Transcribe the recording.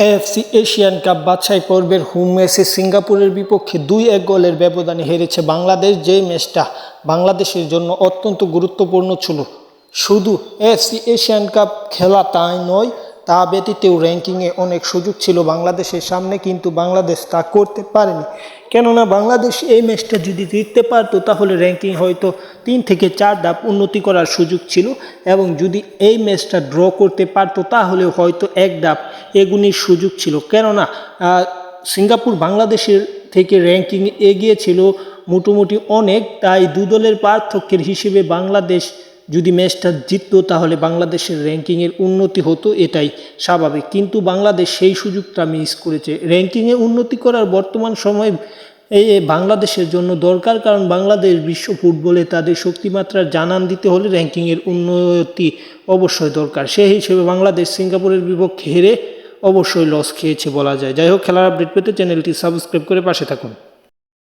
AFC Asian cup বাছাই পর্বের home ম্যাচে সিঙ্গাপুরের বিপক্ষে দুই এক গোলের ব্যবধানে হেরেছে বাংলাদেশ যে ম্যাচটা বাংলাদেশের জন্য অত্যন্ত গুরুত্বপূর্ণ ছিল। শুধু এএফসি এশিয়ান কাপ খেলা তাই নয় তা ব্যতীতেও র্যাঙ্কিংয়ে অনেক সুযোগ ছিল বাংলাদেশের সামনে, কিন্তু বাংলাদেশ তা করতে পারেনি। কেননা বাংলাদেশ এই ম্যাচটা যদি জিততে পারতো, তাহলে র্যাঙ্কিং হয়তো তিন থেকে চার ধাপ উন্নতি করার সুযোগ ছিল এবং যদি এই ম্যাচটা ড্র করতে পারতো, তাহলে হয়তো এক ধাপ এগুনির সুযোগ ছিল। কেননা সিঙ্গাপুর বাংলাদেশের থেকে র্যাঙ্কিং এগিয়ে ছিল মোটামুটি অনেক, তাই দু দলের পার্থক্যের হিসেবে বাংলাদেশ যদি ম্যাচটা জিততো তাহলে বাংলাদেশের র্যাঙ্কিংয়ের উন্নতি হতো, এটাই স্বাভাবিক। কিন্তু বাংলাদেশ সেই সুযোগটা মিস করেছে। র্যাঙ্কিংয়ে উন্নতি করার বর্তমান সময়ে এই বাংলাদেশের জন্য দরকার, কারণ বাংলাদেশ বিশ্ব ফুটবলে তাদের শক্তিমাত্রার জানান দিতে হলে র্যাঙ্কিংয়ের উন্নতি অবশ্যই দরকার। সেই হিসেবে বাংলাদেশ সিঙ্গাপুরের বিপক্ষে হেরে অবশ্যই লস খেয়েছে বলা যায়। যাই হোক, খেলার আপডেট পেতে চ্যানেলটি সাবস্ক্রাইব করে পাশে থাকুন।